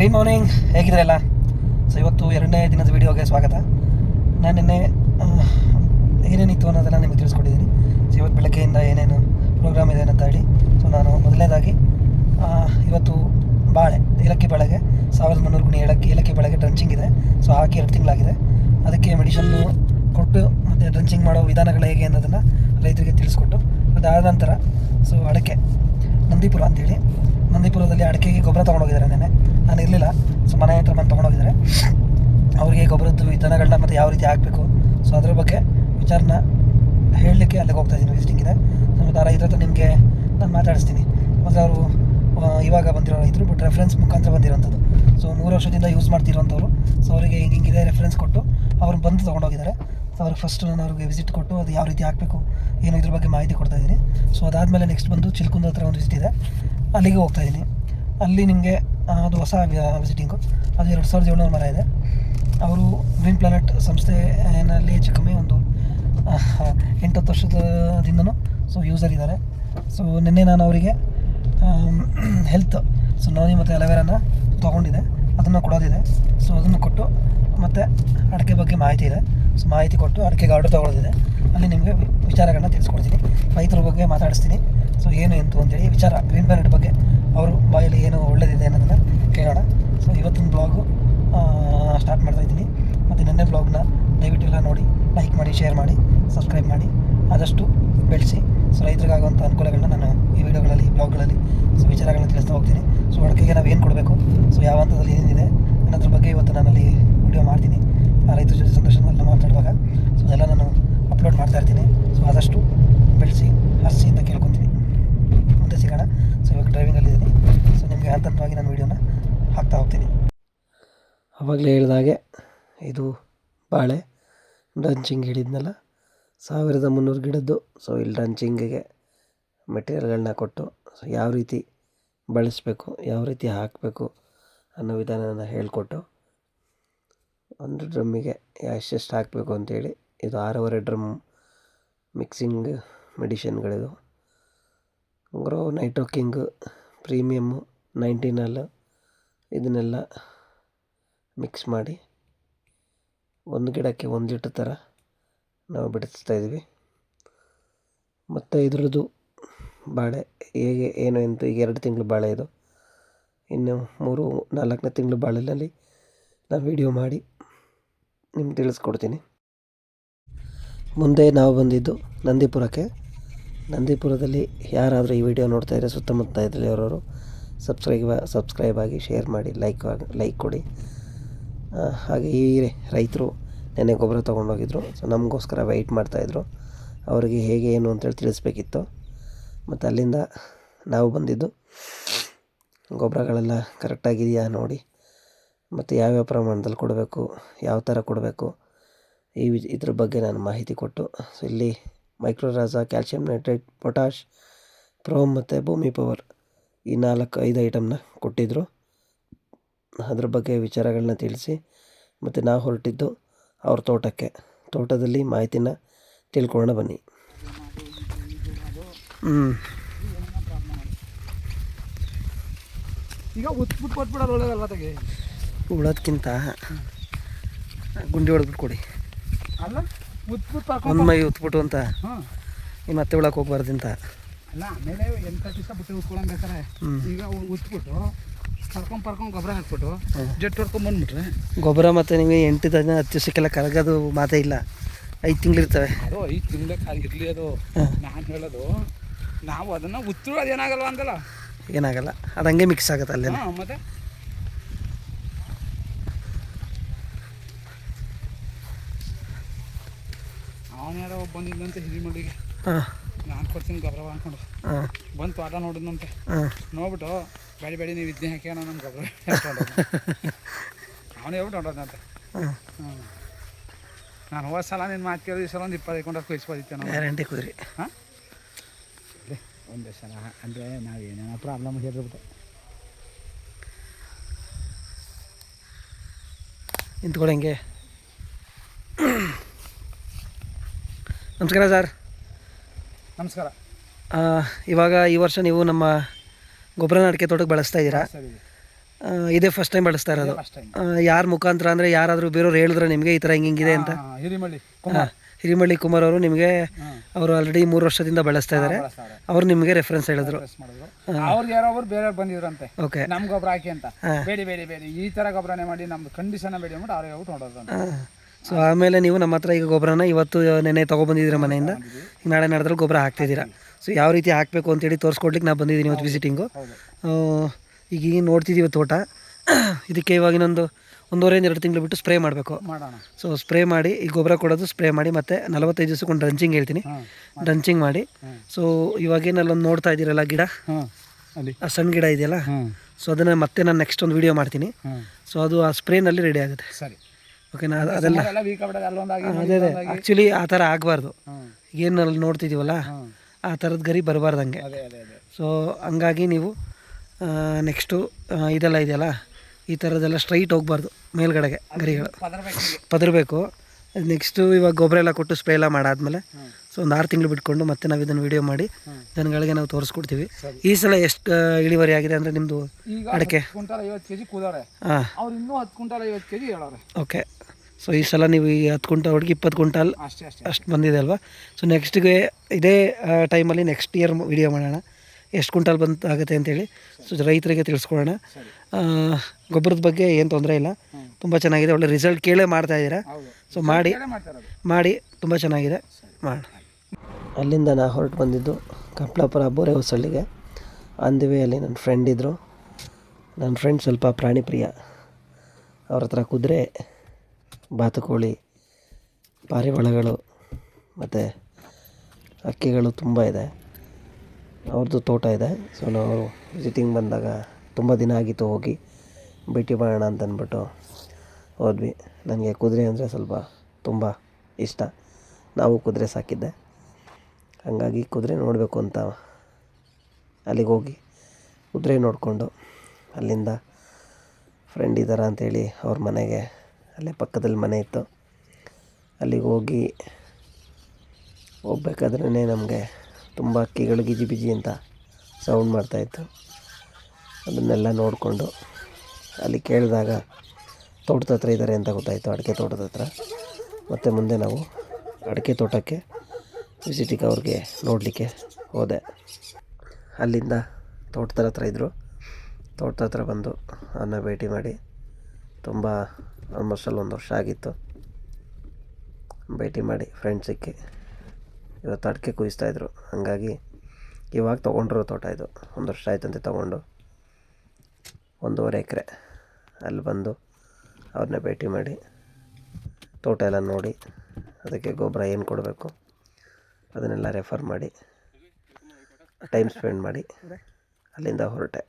Good morning ಹೇಗಿದ್ರಲ್ಲ so ಇವತ್ತು ಎರಡನೇ ದಿನದ ವೀಡಿಯೋಗೆ ಸ್ವಾಗತ. ನಾನು ನಿನ್ನೆ ಏನೇನಿತ್ತು ಅನ್ನೋದನ್ನು ನಿಮಗೆ ತಿಳಿಸ್ಕೊಟ್ಟಿದ್ದೀನಿ. ಸೊ ಇವತ್ತು ಬೆಳಗ್ಗೆಯಿಂದ ಏನೇನು ಪ್ರೋಗ್ರಾಮ್ ಇದೆ ಅಂತ ಹೇಳಿ. ಸೊ ನಾನು ಮೊದಲನೇದಾಗಿ ಇವತ್ತು ಬಾಳೆ, ಏಲಕ್ಕಿ ಬಾಳೆಗೆ ಸಾವಿರದ ಮುನ್ನೂರು ಗುಣಿ ಏಲಕ್ಕಿ ಏಲಕ್ಕಿ ಬಾಳೆಗೆ ಡ್ರಂಚಿಂಗ್ ಇದೆ. ಸೊ ಹಾಕಿ ಎರಡು ತಿಂಗಳಾಗಿದೆ. ಅದಕ್ಕೆ ಮೆಡಿಷನ್ನು ಕೊಟ್ಟು ಮತ್ತು ಡ್ರಂಚಿಂಗ್ ಮಾಡೋ ವಿಧಾನಗಳು ಹೇಗೆ ಅನ್ನೋದನ್ನು ರೈತರಿಗೆ ತಿಳಿಸ್ಕೊಟ್ಟು ಅದಾದ ನಂತರ ಸೊ ಅಡಕೆ, ನಂದಿಪುರ ಅಂತೇಳಿ. ನಂದಿಪುರದಲ್ಲಿ ಅಡಕೆಗೆ ಗೊಬ್ಬರ ತೊಗೊಂಡೋಗಿದ್ದಾರೆ ನೆನೆ ನಾನು ಇರಲಿಲ್ಲ. ಸೊ ಮನೆ ಹತ್ರ ಬಂದು ತೊಗೊಂಡೋಗಿದ್ದಾರೆ. ಅವರಿಗೆ ಗೊಬ್ಬರದ್ದು ವಿಧಾನಗಳನ್ನ ಮತ್ತು ಯಾವ ರೀತಿ ಹಾಕಬೇಕು. ಸೊ ಅದ್ರ ಬಗ್ಗೆ ವಿಚಾರನ ಹೇಳಲಿಕ್ಕೆ ಅಲ್ಲಿಗೆ ಹೋಗ್ತಾ ಇದ್ದೀನಿ ವಿಸಿಟಿಂಗಿದೆ ಸೊ ಮತ್ತು ಆ ರೈತರ ಹತ್ರ ನಿಮಗೆ ನಾನು ಮಾತಾಡಿಸ್ತೀನಿ. ಮತ್ತು ಅವರು ಇವಾಗ ಬಂದಿರೋ ರೈತರು ಬಟ್ ರೆಫರೆನ್ಸ್ ಮುಖಾಂತರ ಬಂದಿರೋಂಥದ್ದು. ಸೊ ಮೂರು ವರ್ಷದಿಂದ ಯೂಸ್ ಮಾಡ್ತಿರೋಂಥವ್ರು. ಸೊ ಅವರಿಗೆ ಹಿಂಗೆ ಹಿಂಗಿದೆ ರೆಫರೆನ್ಸ್ ಕೊಟ್ಟು ಅವ್ರು ಬಂದು ತೊಗೊಂಡೋಗಿದ್ದಾರೆ. ಸೊ ಅವ್ರಿಗೆ ಫಸ್ಟ್ ನಾನು ಅವ್ರಿಗೆ ವಿಸಿಟ್ ಕೊಟ್ಟು ಅದು ಯಾವ ರೀತಿ ಹಾಕಬೇಕು, ಏನು ಇದ್ರ ಬಗ್ಗೆ ಮಾಹಿತಿ ಕೊಡ್ತಾಯಿದ್ದೀನಿ ಸೊ ಅದಾದಮೇಲೆ ನೆಕ್ಸ್ಟ್ ಬಂದು ಚಿಲ್ಕುಂದ ಹತ್ರ ಒಂದು ವಿಸಿಟ್ ಇದೆ. ಅಲ್ಲಿಗೆ ಹೋಗ್ತಾ ಇದ್ದೀನಿ. ಅಲ್ಲಿ ನಿಮಗೆ ಅದು ಹೊಸ ವಿಸಿಟಿಂಗು ಅದು ಎರಡು ಸಾವಿರದ ಏಳ್ನೂರು ಮರ ಇದೆ. ಅವರು ಗ್ರೀನ್ ಪ್ಲಾನೆಟ್ ಸಂಸ್ಥೆನಲ್ಲಿ ಹೆಚ್ಚು ಕಮ್ಮಿ ಒಂದು ಎಂಟತ್ತು ವರ್ಷದಿಂದನೂ ಸೊ ಯೂಸರ್ ಇದ್ದಾರೆ. ಸೊ ನಿನ್ನೆ ನಾನು ಅವರಿಗೆ ಹೆಲ್ತ್ ಸೊ ನೋನಿ ಮತ್ತು ಅಲವೇರಾನ ತೊಗೊಂಡಿದೆ ಅದನ್ನು ಕೊಡೋದಿದೆ. ಸೊ ಅದನ್ನು ಕೊಟ್ಟು ಮತ್ತು ಅಡಿಕೆ ಬಗ್ಗೆ ಮಾಹಿತಿ ಇದೆ. ಸೊ ಮಾಹಿತಿ ಕೊಟ್ಟು ಅಡಿಕೆಗೆ ಆರ್ಡರ್ ತೊಗೊಳೋದಿದೆ. ಅಲ್ಲಿ ನಿಮಗೆ ವಿಚಾರಗಳನ್ನ ತಿಳಿಸ್ಕೊಡ್ತೀನಿ. ರೈತರ ಬಗ್ಗೆ ಮಾತಾಡಿಸ್ತೀನಿ. ಸೊ ಏನು ಎಂತು ಅಂತೇಳಿ ವಿಚಾರ ಗ್ರೀನ್ ಪ್ಲಾನೆಟ್ ಬಗ್ಗೆ ಅವರು ಬಾಯಲ್ಲಿ ಏನು ಒಳ್ಳೆಯದಿದೆ ಅನ್ನೋದನ್ನು ಕೇಳೋಣ. ಸೊ ಇವತ್ತಿನ ಬ್ಲಾಗು ಸ್ಟಾರ್ಟ್ ಮಾಡ್ತಾ ಇದ್ದೀನಿ. ಮತ್ತು ನೆನ್ನೆ ಬ್ಲಾಗ್ನ ದಯವಿಟ್ಟು ಎಲ್ಲ ನೋಡಿ ಲೈಕ್ ಮಾಡಿ ಶೇರ್ ಮಾಡಿ ಸಬ್ಸ್ಕ್ರೈಬ್ ಮಾಡಿ, ಆದಷ್ಟು ಬೆಳೆಸಿ. ಸೊ ರೈತರಿಗಾಗುವಂಥ ಅನುಕೂಲಗಳನ್ನ ನಾನು ಈ ವಿಡಿಯೋಗಳಲ್ಲಿ ಬ್ಲಾಗ್ಗಳಲ್ಲಿ ಸೊ ವಿಚಾರಗಳನ್ನ ತಿಳಿಸ್ತಾ ಹೋಗ್ತೀನಿ. ಸೊ ಅಡಿಕೆಗೆ ನಾವು ಏನು ಕೊಡಬೇಕು? ಸೊ ಯಾವ ಹಂತದಲ್ಲಿ ಏನಿದೆ? ಅನ್ನೋದ್ರ ಬಗ್ಗೆ ಇವತ್ತು ನಾನಲ್ಲಿ ವಿಡಿಯೋ ಮಾಡ್ತೀನಿ. ಆ ರೈತರ ಜೊತೆ ಸಂದರ್ಶನದಲ್ಲಿ ಮಾತಾಡುವಾಗ. ಸೊ ಅದೆಲ್ಲ ನಾನು ಅಪ್ಲೋಡ್ ಮಾಡ್ತಾ ಇರ್ತೀನಿ ಸೊ ಆದಷ್ಟು ಬೆಳೆಸಿ ಹರಿಸಿ ಅಂತ ಕೇಳ್ಕೊತೀನಿ ಮುಂದೆ ಸಿಗೋಣ ಸೊ ಇವಾಗ ಡ್ರೈವಿಂಗಲ್ಲಿದ್ದೀನಿ ನಿಮಗೆ ನಾನು ವೀಡಿಯೋನ ಹಾಕ್ತಾ ಹೋಗ್ತೀನಿ. ಆವಾಗಲೇ ಹೇಳಿದಾಗೆ ಇದು ಬಾಳೆ ಡ್ರಂಚಿಂಗ್ ಹಿಡಿದ್ನಲ್ಲ ಸಾವಿರದ ಮುನ್ನೂರು ಗಿಡದ್ದು. ಸೊ ಇಲ್ಲಿ ಡ್ರಂಚಿಂಗಿಗೆ ಮೆಟೀರಿಯಲ್ಗಳನ್ನ ಕೊಟ್ಟು ಸೊ ಯಾವ ರೀತಿ ಬಳಸಬೇಕು, ಯಾವ ರೀತಿ ಹಾಕಬೇಕು ಅನ್ನೋ ವಿಧಾನನ ಹೇಳಿಕೊಟ್ಟು, ಒಂದು ಡ್ರಮ್ಮಿಗೆ ಎಷ್ಟೆಷ್ಟು ಹಾಕಬೇಕು ಅಂತೇಳಿ, ಇದು ಆರೂವರೆ ಡ್ರಮ್ ಮಿಕ್ಸಿಂಗ್ ಮೆಡಿಷನ್ಗಳಿದು ಗ್ರೋ ನೈಟೋಕಿಂಗ್ ಪ್ರೀಮಿಯಮ್ಮು ನೈಂಟಿನಲ್ಲಿ ಇದನ್ನೆಲ್ಲ ಮಿಕ್ಸ್ ಮಾಡಿ ಒಂದು ಗಿಡಕ್ಕೆ ಒಂದು ಲೀಟ್ರ್ ಥರ ನಾವು ಬಿಡಿಸ್ತಾ ಇದ್ವಿ. ಮತ್ತು ಇದರದ್ದು ಬಾಳೆ ಹೇಗೆ ಏನು ಎಂತ ಈಗ ಎರಡು ತಿಂಗಳು ಬಾಳೆ ಇದು. ಇನ್ನು ಮೂರು ನಾಲ್ಕನೇ ತಿಂಗಳು ಬಾಳೆನಲ್ಲಿ ನಾನು ವಿಡಿಯೋ ಮಾಡಿ ನಿಮ್ಗೆ ತಿಳಿಸ್ಕೊಡ್ತೀನಿ. ಮುಂದೆ ನಾವು ಬಂದಿದ್ದು ನಂದಿಪುರಕ್ಕೆ. ನಂದಿಪುರದಲ್ಲಿ ಯಾರಾದರೂ ಈ ವಿಡಿಯೋ ನೋಡ್ತಾ ಇದ್ದರೆ ಸುತ್ತಮುತ್ತ ಇದ್ರಲ್ಲಿ ಅವರವರು ಸಬ್ಸ್ಕ್ರೈಬ್ ಸಬ್ಸ್ಕ್ರೈಬ್ ಆಗಿ ಶೇರ್ ಮಾಡಿ, ಲೈಕ್ ಲೈಕ್ ಕೊಡಿ. ಹಾಗೆ ಈ ರೈತರು ನೆನೆ ಗೊಬ್ಬರ ತೊಗೊಂಡೋಗಿದ್ರು ಸೊ ನಮಗೋಸ್ಕರ ವೆಯ್ಟ್ ಮಾಡ್ತಾಯಿದ್ರು ಅವರಿಗೆ ಹೇಗೆ, ಏನು ಅಂತೇಳಿ ತಿಳಿಸ್ಬೇಕಿತ್ತು. ಮತ್ತು ಅಲ್ಲಿಂದ ನಾವು ಬಂದಿದ್ದು ಗೊಬ್ಬರಗಳೆಲ್ಲ ಕರೆಕ್ಟಾಗಿದೆಯಾ ನೋಡಿ. ಮತ್ತು ಯಾವ್ಯಾವ ಪ್ರಮಾಣದಲ್ಲಿ ಕೊಡಬೇಕು, ಯಾವ ಥರ ಕೊಡಬೇಕು, ಈ ಇದ್ರ ಬಗ್ಗೆ ನಾನು ಮಾಹಿತಿ ಕೊಟ್ಟು. ಸೊ ಇಲ್ಲಿ ಮೈಕ್ರೋರಾಜಾ ಕ್ಯಾಲ್ಶಿಯಂ ನೈಟ್ರೇಟ್ ಪೊಟ್ಯಾಶ್ ಪ್ರೋಮ್ ಮತ್ತು ಭೂಮಿ ಪವರ್. ಈ ನಾಲ್ಕು ಐದು ಐಟಮ್ನ ಕೊಟ್ಟಿದ್ದರು ಅದ್ರ ಬಗ್ಗೆ ವಿಚಾರಗಳನ್ನ ತಿಳಿಸಿ ಮತ್ತು ನಾವು ಹೊರಟಿದ್ದು ಅವ್ರ ತೋಟಕ್ಕೆ. ತೋಟದಲ್ಲಿ ಮಾಹಿತಿನ ತಿಳ್ಕೊಳ್ಳೋಣ ಬನ್ನಿ. ಹ್ಞೂ ಈಗ ಉಳೋದ್ಕಿಂತ ಗುಂಡಿ ಹೊಡೆದ್ಬಿಟ್ಟು ಕೊಡಿ. ಒಂದು ಮೈ ಉತ್ಬಿಟ್ಟು ಅಂತ. ಈ ಮತ್ತೆ ಉಳಕ್ಕೆ ಹೋಗ್ಬಾರ್ದಿಂತ ಅಲ್ಲ ಆಮೇಲೆ ಎಂಟು ದಿವಸ ಬಿಟ್ಟು ಉತ್ಕೊಳಂಗೆ ಬೇಕಾರೆ. ಈಗ ಉತ್ಬಿಟ್ಟು ಪರ್ಕೊಂಡು ಪರ್ಕೊಂಡು ಗೊಬ್ಬರ ಹಾಕ್ಬಿಟ್ಟು ಜಟ್ ಹೊಡ್ಕೊಂಡ್ ಬಂದ್ಬಿಟ್ರೆ ಗೊಬ್ಬರ ಮತ್ತು ನಿಮಗೆ ಎಂಟು ದಿನ ಹತ್ತು ದಿವಸಕ್ಕೆಲ್ಲ ಕರಗೋದು ಮಾತೇ ಇಲ್ಲ. ಐದು ತಿಂಗಳಿರ್ತವೆ ಅದು ಐದು ತಿಂಗಳ ಕಾಲ ಇರಲಿ ಅದು ನಾನು ಹೇಳೋದು ನಾವು ಅದನ್ನು ಉತ್ತರು ಅದು ಏನಾಗಲ್ಲ ಅಂತಲ್ಲ ಏನಾಗಲ್ಲ. ಅದು ಹಂಗೆ ಮಿಕ್ಸ್ ಆಗುತ್ತೆ ಅಲ್ಲೇ ಮತ್ತೆ? ಅವನ ಯಾರೋ ಬಂದಿದ್ದಂತೆ ಹಿರಿಮಡಿಗೆ ಹಾಂ. ನಾನು ಕೊಡ್ತೀನಿ ಗೊಬ್ಬರ ಅನ್ಕೊಂಡು ಹಾಂ. ಬಂದು ತೋಟ ನೋಡಿದ್ನಂತೆ. ಹಾಂ. ನೋಡ್ಬಿಟ್ಟು ಬೇಡಿ ಬೇಡಿ ನೀವು ಇದನ್ನೇ ಹಾಕ್ಯಾನ ನಮ್ಮ ಗೊಬ್ಬರ ಹೇಳ್ಕೊಂಡು ಅವನು ಹೇಳ್ಬಿಟ್ಟು ನೋಡೋದ್ ಹಾಂ. ಹ್ಞೂ ನಾನು ಹೋದ ಸಲ ನಿನ್ನ ಮಾತು ಕೇಳಿದ ಸಲ ಒಂದು ಇಪ್ಪತ್ತು ಕೊಂಡಾಗ ಕೊಯ್ಸ್ಬೋದಿತ್ತೆ ನಾವು ಗ್ಯಾರಂಟಿ ಕುದುರೆ. ಹಾಂ? ಒಂದೇ ಸಲ. ಅಂದರೆ ನಾವು ಏನೇನೋ ಪ್ರಾಬ್ಲಮ್ ಹೇಳಿರ್ಬಿಟ್ಟು ನಿಂತ್ಕೊಳ್ಳಂಗೆ ನಮಸ್ಕಾರ ಸರ್. ನಮಸ್ಕಾರ. ಇವಾಗ ಈ ವರ್ಷ ನೀವು ನಮ್ಮ ಗೊಬ್ಬರನ ಅಡಿಕೆ ತೋಟಕ್ಕೆ ಬಳಸ್ತಾ ಇದ್ದೀರಾ? ಇದೇ ಫಸ್ಟ್ ಟೈಮ್ ಬಳಸ್ತಾ ಇರೋದು. ಯಾರ ಮುಖಾಂತರ ಅಂದರೆ ಯಾರಾದರೂ ಬೇರೆಯವ್ರು ಹೇಳಿದ್ರೆ ನಿಮಗೆ ಈ ಥರ ಹಿಂಗೆ ಹಿಂಗಿದೆ ಅಂತ. ಹಿರಿಮಳ್ಳಿ ಕುಮಾರ್. ಹಿರಿಮಳ್ಳಿ ಕುಮಾರ್ ಅವರು ನಿಮಗೆ ಅವರು ಆಲ್ರೆಡಿ ಮೂರು ವರ್ಷದಿಂದ ಬಳಸ್ತಾ ಇದ್ದಾರೆ ಅವರು ನಿಮಗೆ ರೆಫರೆನ್ಸ್ ಹೇಳಿದ್ರು. ಅವ್ರಿಗೆ ಯಾರೋ ಬೇರೆಯವ್ರು ಬಂದಿದ್ರಂತೆ. ಓಕೆ ನಮ್ಮ ಗೊಬ್ಬರ ಹಾಕಿ ಅಂತ. ಬೇಡಿ ಬೇಡಿ ಬೇಡಿ. ಈ ತರ ಗೊಬ್ಬರನೇ ಮಾಡಿ ನಮ್ಮ ಕಂಡೀಷನ್ ಬೇಡಿ ಅಂದ್ಬಿಟ್ಟು ಅವ್ರಿಗೆ ನೋಡೋದು ಸೊ ಆಮೇಲೆ ನೀವು ನಮ್ಮ ಹತ್ರ ಈಗ ಗೊಬ್ಬರನ ಇವತ್ತು ನೆನೆ ತೊಗೊಬಂದಿದ್ದೀರ ಮನೆಯಿಂದ. ನಾಳೆ ನಡೆದ್ರೆ ಗೊಬ್ಬರ ಹಾಕ್ತಿದ್ದೀರಾ. ಸೊ ಯಾವ ರೀತಿ ಹಾಕಬೇಕು ಅಂತೇಳಿ ತೋರಿಸ್ಕೊಡ್ಲಿಕ್ಕೆ ನಾನು ಬಂದಿದ್ದೀನಿ ಇವತ್ತು ವಿಸಿಟಿಂಗು ಈಗ ಈಗ ನೋಡ್ತಿದ್ದೀವಿ ತೋಟ. ಇದಕ್ಕೆ ಇವಾಗ ಇನ್ನೊಂದು ಒಂದೂವರೆಯಿಂದ ಎರಡು ತಿಂಗಳು ಬಿಟ್ಟು ಸ್ಪ್ರೇ ಮಾಡಬೇಕು. ಸೊ ಸ್ಪ್ರೇ ಮಾಡಿ ಈ ಗೊಬ್ಬರ ಕೊಡೋದು ಸ್ಪ್ರೇ ಮಾಡಿ ಮತ್ತು ನಲವತ್ತೈದು ದಿವಸಕ್ಕೊಂದು ಡ್ರಂಚಿಂಗ್ ಹೇಳ್ತೀನಿ. ಡ್ರಂಚಿಂಗ್ ಮಾಡಿ. ಸೊ ಇವಾಗೇನಲ್ಲೊಂದು ನೋಡ್ತಾ ಇದ್ದೀರಲ್ಲ ಗಿಡ? ಆ ಸಣ್ಣ ಗಿಡ ಇದೆಯಲ್ಲ? ಸೊ ಅದನ್ನು ಮತ್ತೆ ನಾನು ನೆಕ್ಸ್ಟ್ ಒಂದು ವೀಡಿಯೋ ಮಾಡ್ತೀನಿ. ಸೊ ಅದು ಆ ಸ್ಪ್ರೇನಲ್ಲಿ ರೆಡಿ ಆಗುತ್ತೆ. ಸರಿ. ಓಕೆನಾ? ಅದು- ಅದೆಲ್ಲ ಅದೇ ಅದೇ. ಆ್ಯಕ್ಚುಲಿ ಆ ಥರ ಆಗಬಾರ್ದು. ಏನು ಅಲ್ಲಿ ನೋಡ್ತಿದ್ದೀವಲ್ಲ ಆ ಥರದ ಗರಿ ಬರಬಾರ್ದಂಗೆ. ಹಾಗೆ ಸೊ ಹಂಗಾಗಿ ನೀವು ನೆಕ್ಸ್ಟು ಇದೆಲ್ಲ ಇದೆಯಲ್ಲ ಈ ಥರದ್ದೆಲ್ಲ ಸ್ಟ್ರೈಟ್ ಹೋಗ್ಬಾರ್ದು ಮೇಲ್ಗಡೆಗೆ ಗರಿಗಳು. ಪದರಬೇಕು. ನೆಕ್ಸ್ಟು ಇವಾಗ ಗೊಬ್ಬರ ಎಲ್ಲ ಕೊಟ್ಟು ಸ್ಪ್ರೇ ಎಲ್ಲ ಮಾಡಾದ್ಮೇಲೆ. ಸೊ ಒಂದು ಆರು ತಿಂಗಳು ಬಿಟ್ಕೊಂಡು ಮತ್ತೆ ನಾವು ಇದನ್ನು ವಿಡಿಯೋ ಮಾಡಿ. ಜನಗಳಿಗೆ ನಾವು ತೋರಿಸ್ಕೊಡ್ತೀವಿ. ಈ ಸಲ ಎಷ್ಟು ಇಳುವರಿ ಆಗಿದೆ ಅಂದರೆ ನಿಮ್ಮದು ಅಡಿಕೆ? ಹಾಂ. ಅವ್ರು ಇನ್ನೂ ಹತ್ತು ಕ್ವಿಂಟಲ್ ಐವತ್ತು ಕೆಜಿ ಹೇಳೋರೆ ಓಕೆ ಸೊ ಈ ಸಲ ನೀವು ಈ ಹತ್ತು ಕ್ವಿಂಟಲ್ ಒಳಗೆ ಇಪ್ಪತ್ತು ಕುಂಟಲ್ ಅಷ್ಟೇ ಬಂದಿದೆ ಅಲ್ವಾ? ಸೊ ನೆಕ್ಸ್ಟ್ಗೆ ಇದೇ ಟೈಮಲ್ಲಿ ನೆಕ್ಸ್ಟ್ ಇಯರ್ ವಿಡಿಯೋ ಮಾಡೋಣ. ಎಷ್ಟು ಕುಂಟಲ್ ಬಂತು ಆಗುತ್ತೆ ಅಂತೇಳಿ. ಸೊ ರೈತರಿಗೆ ತಿಳಿಸ್ಕೊಡೋಣ ಗೊಬ್ಬರದ ಬಗ್ಗೆ ಏನು ತೊಂದರೆ ಇಲ್ಲ. ತುಂಬ ಚೆನ್ನಾಗಿದೆ. ಒಳ್ಳೆ ರಿಸಲ್ಟ್ ಕೇಳೇ ಮಾಡ್ತಾ ಇದ್ದೀರಾ? ಹೌದು. ಸೊ ಮಾಡಿ ಮಾಡಿ ತುಂಬ ಚೆನ್ನಾಗಿದೆ. ಮಾಡೋಣ. ಅಲ್ಲಿಂದ ನಾ ಹೊರಟು ಬಂದಿದ್ದು ಕಪ್ಲಾಪುರ ಬೋರೆ ಹೊಸಳ್ಳಿಗೆ ಆನ್ ದಿ ವೇ ಅಲ್ಲಿ ನನ್ನ ಫ್ರೆಂಡ್ ಇದ್ದರು ನನ್ನ ಫ್ರೆಂಡ್ ಸ್ವಲ್ಪ ಪ್ರಾಣಿ ಪ್ರಿಯ ಅವ್ರ ಹತ್ರ ಕುದುರೆ ಬಾತುಕೋಳಿ ಪಾರಿವಾಳಗಳು ಮತ್ತು ಹಕ್ಕಿಗಳು ತುಂಬ ಇದೆ. ಅವ್ರದ್ದು ತೋಟ ಇದೆ. ಸೊ ನಾವು ವಿಸಿಟಿಂಗ್ ಬಂದಾಗ ತುಂಬ ದಿನ ಆಗಿತ್ತು ಹೋಗಿ ಭೇಟಿ ಮಾಡೋಣ ಅಂತ ಅಂದ್ಬಿಟ್ಟು ಹೋದ್ವಿ. ನನಗೆ ಕುದುರೆ ಅಂದರೆ ಸ್ವಲ್ಪ ತುಂಬ ಇಷ್ಟ. ನಾವು ಕುದುರೆ ಸಾಕಿದ್ದೆ. ಹಾಗಾಗಿ ಕುದುರೆ ನೋಡಬೇಕು ಅಂತ ಅಲ್ಲಿಗೆ ಹೋಗಿ ಕುದುರೆ ನೋಡಿಕೊಂಡು ಅಲ್ಲಿಂದ ಫ್ರೆಂಡ್ ಇದ್ದಾರ ಅಂಥೇಳಿ ಅವ್ರ ಮನೆಗೆ ಅಲ್ಲೇ ಪಕ್ಕದಲ್ಲಿ ಮನೆ ಇತ್ತು. ಅಲ್ಲಿಗೆ ಹೋಗಿ ಹೋಗ್ಬೇಕಾದ್ರೇ ನಮಗೆ ತುಂಬ ಅಕ್ಕಿಗಳು ಗಿಜಿ ಬಿಜಿ ಅಂತ ಸೌಂಡ್ ಮಾಡ್ತಾಯಿತ್ತು ಅದನ್ನೆಲ್ಲ ನೋಡಿಕೊಂಡು ಅಲ್ಲಿ ಕೇಳಿದಾಗ ತೋಟದ ಹತ್ರ ಇದ್ದಾರೆ ಅಂತ ಗೊತ್ತಾಯಿತು, ಅಡಿಕೆ ತೋಟದ ಹತ್ರ. ಮತ್ತು ಮುಂದೆ ನಾವು ಅಡಿಕೆ ತೋಟಕ್ಕೆ ವಿಸಿಟಿಗೆ ಅವ್ರಿಗೆ ನೋಡಲಿಕ್ಕೆ ಹೋದೆ. ಅಲ್ಲಿಂದ ತೋಟದ ಹತ್ರ ಇದ್ದರು ತೋಟದ ಹತ್ರ ಬಂದು ಅವನ್ನ ಭೇಟಿ ಮಾಡಿ ತುಂಬ ಆಲ್ಮೋಸ್ಟ್ ಅಲ್ಲಿ ಒಂದು ವರ್ಷ ಆಗಿತ್ತು. ಭೇಟಿ ಮಾಡಿ ಫ್ರೆಂಡ್ಸಿಗೆ ಇವತ್ತು ಅಡಿಕೆ ಕುಯಿಸ್ತಾಯಿದ್ರು ಹಾಗಾಗಿ ಇವಾಗ ತೊಗೊಂಡ್ರು ತೋಟ ಇದು. ಒಂದು ವರ್ಷ ಆಯ್ತಂತೆ ತೊಗೊಂಡು. ಒಂದೂವರೆ ಎಕರೆ ಅಲ್ಲಿ ಬಂದು ಅವ್ರನ್ನ ಭೇಟಿ ಮಾಡಿ ತೋಟ ಎಲ್ಲ ನೋಡಿ ಅದಕ್ಕೆ ಗೊಬ್ಬರ ಏನು ಕೊಡಬೇಕು ಅದನ್ನೆಲ್ಲ ರೆಫರ್ ಮಾಡಿ ಟೈಮ್ ಸ್ಪೆಂಡ್ ಮಾಡಿ ಅಲ್ಲಿಂದ ಹೊರಟೆ.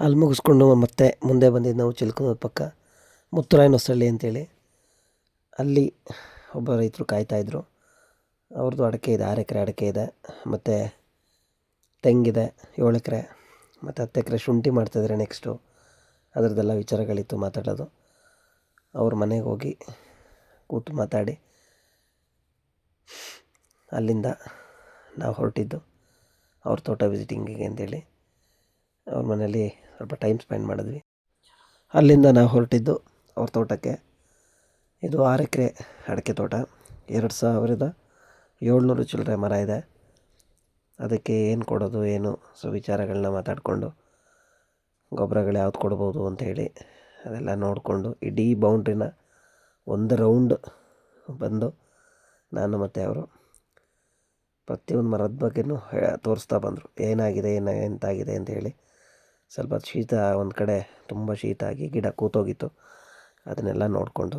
ಅಲ್ಲಿ ಮುಗಿಸ್ಕೊಂಡು ಮತ್ತೆ ಮುಂದೆ ಬಂದಿದ್ದು ನಾವು ಚಿಲ್ಕನೂರು ಪಕ್ಕ ಮುತ್ತುರಾಯನಹೊಸಳ್ಳಿ ಅಂತೇಳಿ. ಅಲ್ಲಿ ಒಬ್ಬ ರೈತರು ಕಾಯ್ತಾಯಿದ್ರು ಅವ್ರದ್ದು ಅಡಕೆ ಇದೆ ಆರು ಎಕರೆ ಅಡಕೆ ಇದೆ ಮತ್ತು ತೆಂಗಿದೆ ಏಳು ಎಕರೆ ಮತ್ತು ಹತ್ತು ಎಕರೆ ಶುಂಠಿ ಮಾಡ್ತಾಯಿದ್ರೆ ನೆಕ್ಸ್ಟು ಅದರದ್ದೆಲ್ಲ ವಿಚಾರಗಳಿತ್ತು ಮಾತಾಡೋದು. ಅವ್ರ ಮನೆಗೆ ಹೋಗಿ ಕೂತು ಮಾತಾಡಿ. ಅಲ್ಲಿಂದ ನಾವು ಹೊರಟಿದ್ದು ಅವ್ರ ತೋಟ ವಿಸಿಟಿಂಗಿಗೆ ಅಂತೇಳಿ. ಅವ್ರ ಮನೇಲಿ ಸ್ವಲ್ಪ ಟೈಮ್ ಸ್ಪೆಂಡ್ ಮಾಡಿದ್ವಿ. ಅಲ್ಲಿಂದ ನಾವು ಹೊರಟಿದ್ದು ಅವ್ರ ತೋಟಕ್ಕೆ. ಇದು ಆರು ಎಕರೆ ಅಡಿಕೆ ತೋಟ. ಎರಡು ಸಾವಿರದ ಏಳ್ನೂರು ಚಿಲ್ಲರೆ ಮರ ಇದೆ. ಅದಕ್ಕೆ ಏನು ಕೊಡೋದು, ಏನು ಸೊ ವಿಚಾರಗಳನ್ನ ಮಾತಾಡಿಕೊಂಡು ಗೊಬ್ಬರಗಳು ಯಾವ್ದು ಕೊಡ್ಬೋದು ಅಂಥೇಳಿ ಅದೆಲ್ಲ ನೋಡಿಕೊಂಡು ಇಡೀ ಬೌಂಡ್ರಿನ ಒಂದು ರೌಂಡ್ ಬಂದು ನಾನು ಮತ್ತು ಅವರು ಪ್ರತಿಯೊಂದು ಮರದ ಬಗ್ಗೆನೂ ಹೇ, ತೋರಿಸ್ತಾ ಬಂದರು. ಏನಾಗಿದೆ, ಏನ, ಎಂತಾಗಿದೆ ಅಂತ ಹೇಳಿ. ಸ್ವಲ್ಪ ಶೀತ ಒಂದು ಕಡೆ ತುಂಬ ಶೀತ ಆಗಿ ಗಿಡ ಕೂತೋಗಿತ್ತು. ಅದನ್ನೆಲ್ಲ ನೋಡಿಕೊಂಡು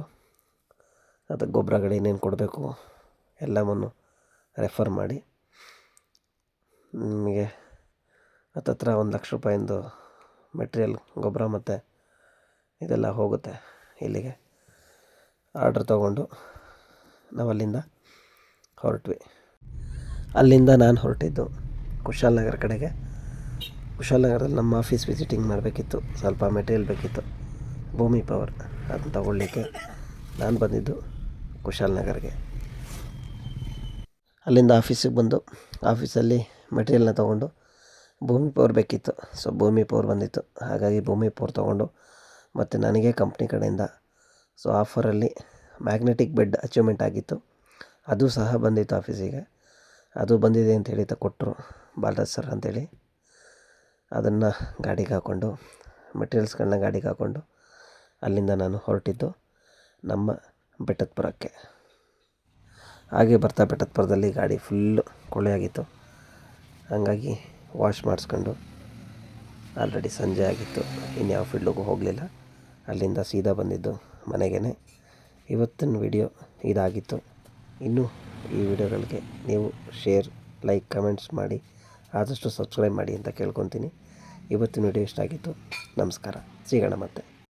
ಅದಕ್ಕೆ ಗೊಬ್ಬರಗಳು ಏನೇನು ಕೊಡಬೇಕು ಎಲ್ಲವನ್ನು ರೆಫರ್ ಮಾಡಿ. ನಿಮಗೆ ಹತ್ತತ್ರ ಒಂದು ಲಕ್ಷ ರೂಪಾಯಿಂದು ಮೆಟೀರಿಯಲ್ ಗೊಬ್ಬರ ಮತ್ತು ಇದೆಲ್ಲ ಹೋಗುತ್ತೆ ಇಲ್ಲಿಗೆ. ಆರ್ಡ್ರ್ ತಗೊಂಡು ನಾವು ಅಲ್ಲಿಂದ ಹೊರಟ್ವಿ. ಅಲ್ಲಿಂದ ನಾನು ಹೊರಟಿದ್ದು ಕುಶಾಲನಗರ ಕಡೆಗೆ. ಕುಶಾಲನಗರದಲ್ಲಿ ನಮ್ಮ ಆಫೀಸ್ ವಿಸಿಟಿಂಗ್ ಮಾಡಬೇಕಿತ್ತು. ಸ್ವಲ್ಪ ಮೆಟೀರಿಯಲ್ ಬೇಕಿತ್ತು. ಭೂಮಿ ಪವರ್ ಅದನ್ನು ತಗೊಳ್ಳಿಕ್ಕೆ ನಾನು ಬಂದಿದ್ದು ಕುಶಾಲನಗರ್ಗೆ ಅಲ್ಲಿಂದ ಆಫೀಸಿಗೆ ಬಂದು ಆಫೀಸಲ್ಲಿ ಮೆಟೀರಿಯಲ್ನ ತೊಗೊಂಡು ಭೂಮಿ ಪವರ್ ಬೇಕಿತ್ತು. ಸೊ ಭೂಮಿ ಪವರ್ ಬಂದಿತ್ತು. ಹಾಗಾಗಿ ಭೂಮಿ ಪವರ್ ತೊಗೊಂಡು ಮತ್ತು ನನಗೆ ಕಂಪ್ನಿ ಕಡೆಯಿಂದ ಸೊ ಆಫರಲ್ಲಿ ಮ್ಯಾಗ್ನೆಟಿಕ್ ಬೆಡ್ ಅಚೀವ್ಮೆಂಟ್ ಆಗಿತ್ತು. ಅದು ಸಹ ಬಂದಿತ್ತು ಆಫೀಸಿಗೆ ಅದು ಬಂದಿದೆ ಅಂತೇಳಿ ತ ಕೊಟ್ಟರು ಬಾಲರಾಜ್ ಸರ್ ಅಂತೇಳಿ. ಅದನ್ನು ಗಾಡಿಗೆ ಹಾಕ್ಕೊಂಡು, ಮೆಟೀರಿಯಲ್ಸ್ಗಳನ್ನ ಗಾಡಿಗೆ ಹಾಕ್ಕೊಂಡು ಅಲ್ಲಿಂದ ನಾನು ಹೊರಟಿದ್ದು ನಮ್ಮ ಬೆಟ್ಟದಪುರಕ್ಕೆ ಹಾಗೆ ಬರ್ತಾ ಬೆಟ್ಟದಪುರದಲ್ಲಿ ಗಾಡಿ ಫುಲ್ಲು ಕೊಳೆಯಾಗಿತ್ತು ಹಾಗಾಗಿ ವಾಶ್ ಮಾಡಿಸ್ಕೊಂಡು ಆಲ್ರೆಡಿ ಸಂಜೆ ಆಗಿತ್ತು. ಇನ್ಯಾವ ಫೀಲ್ಡಿಗೂ ಹೋಗಲಿಲ್ಲ. ಅಲ್ಲಿಂದ ಸೀದಾ ಬಂದಿದ್ದು ಮನೆಗೇ ಇವತ್ತಿನ ವಿಡಿಯೋ ಇದಾಗಿತ್ತು. ಇನ್ನೂ ಈ ವಿಡಿಯೋಗಳಿಗೆ ನೀವು ಶೇರ್, ಲೈಕ್, ಕಮೆಂಟ್ಸ್ ಮಾಡಿ ಆದಷ್ಟು ಸಬ್ಸ್ಕ್ರೈಬ್ ಮಾಡಿ ಅಂತ ಕೇಳ್ಕೊತೀನಿ. ಇವತ್ತಿನ ವಿಡಿಯೋ ಇಷ್ಟ ಆಗಿತ್ತು ನಮಸ್ಕಾರ. ಸಿಗೋಣ ಮತ್ತೆ.